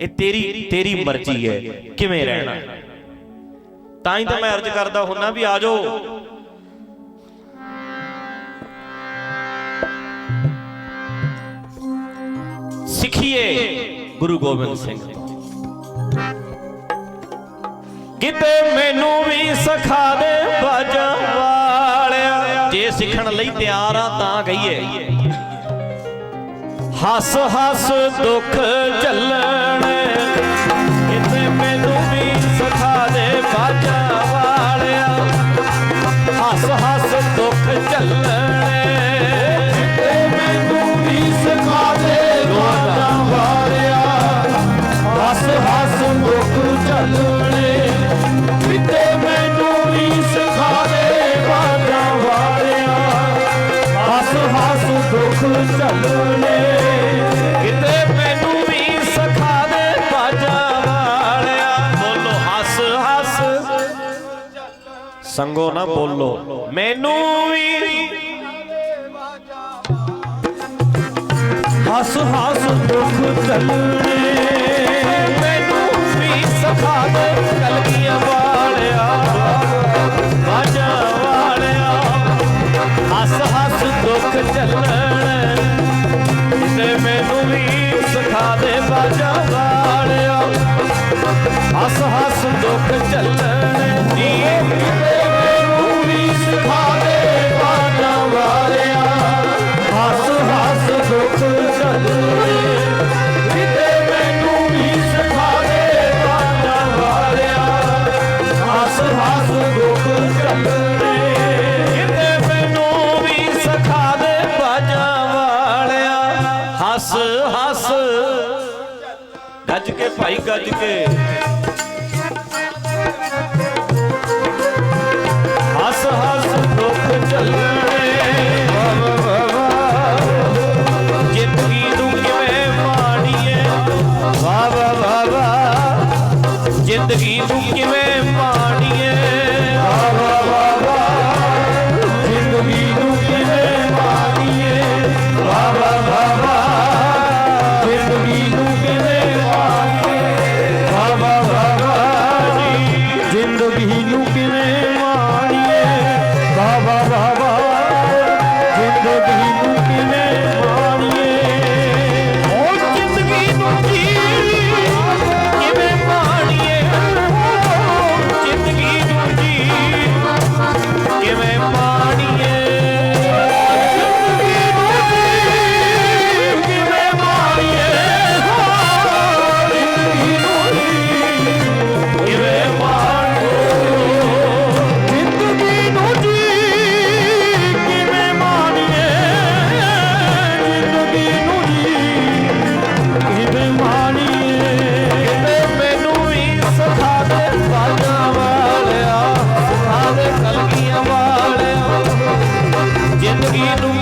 ਇਹ ਤੇਰੀ ਤੇਰੀ ਮਰਜ਼ੀ ਹੈ। ਕਿਵੇਂ ਰਹਿਣਾ? ਤਾਂ ਹੀ ਤਾਂ ਮੈਂ ਅਰਜ਼ ਕਰਦਾ ਹੁੰਨਾ ਵੀ ਆ ਜਾਓ। ਸਿੱਖੀਏ ਗੁਰੂ ਗੋਬਿੰਦ ਸਿੰਘ ਤੋਂ। ਕਿਤੇ ਮੈਨੂੰ ਵੀ ਸਿਖਾ ਦੇ ਬਾਜਾਂ ਵਾਲਿਆ। ਜੇ ਸਿੱਖਣ ਲਈ ਤਿਆਰ ਆ ਤਾਂ ਕਹੀਏ। ਹੱਸ ਹੱਸ ਦੁੱਖ ਚੱਲਣੇ ਕਿਤੇ ਮੈਨੂੰ ਵੀ ਸਿਖਾ ਦੇ ਬਾਜਾਂ ਵਾਲਿਆ। ਹੱਸ ਹੱਸ ਦੁੱਖ ਚੱਲਣੇ ਕਿਤੇ ਮੈਨੂੰ ਵੀ ਸਿਖਾ ਦੇ ਬਾਜਾਂ ਵਾਲਿਆ। ਹੱਸ ਹੱਸ ਦੁੱਖ ਚੱਲਣੇ ਕਿਤੇ ਮੈਨੂੰ ਵੀ ਸਿਖਾ ਦੇ ਬਾਜਾਂ ਵਾਲਿਆ। ਹੱਸ ਹੱਸ ਦੁੱਖ ਝੱਲਣੇ। ਸੰਗੋ ਨਾ ਬੋਲੋ। ਮੈਨੂੰ ਵੀ ਹੱਸ ਹੱਸ ਦੁੱਖ ਚੱਲਣੇ। ਮੈਨੂੰ ਵੀ ਸਿਖਾ ਦੇ ਕਲਗੀਆਂ ਵਾਲਿਆ ਬਾਜਾਂ ਵਾਲਿਆ। ਹੱਸ ਹੱਸ ਦੁੱਖ ਚੱਲਣ। ਤੇ ਮੈਨੂੰ ਵੀ ਸਿਖਾ ਦੇ ਬਾਜਾਂ ਵਾਲਿਆ। ਹੱਸ ਹੱਸ ਦੁੱਖ ਚੱਲਣ। ਹੱਸ ਹੱਸ। ਗੱਜ ਕੇ ਭਾਈ ਗੱਜ ਕੇ। ਹੱਸ ਹੱਸ ਦੁੱਖ ਚੱਲਣੇ ਵਾ ਵਾ ਵਾ ਵਾ ਜ਼ਿੰਦਗੀ ਨੂੰ ਕਿਵੇਂ ਮਾਣੀਏ? ਵਾ ਵਾ ਵਾ ਵਾ ਜ਼ਿੰਦਗੀ ਨੂੰ ਕਿਵੇਂ ਜ਼ਿੰਦਗੀ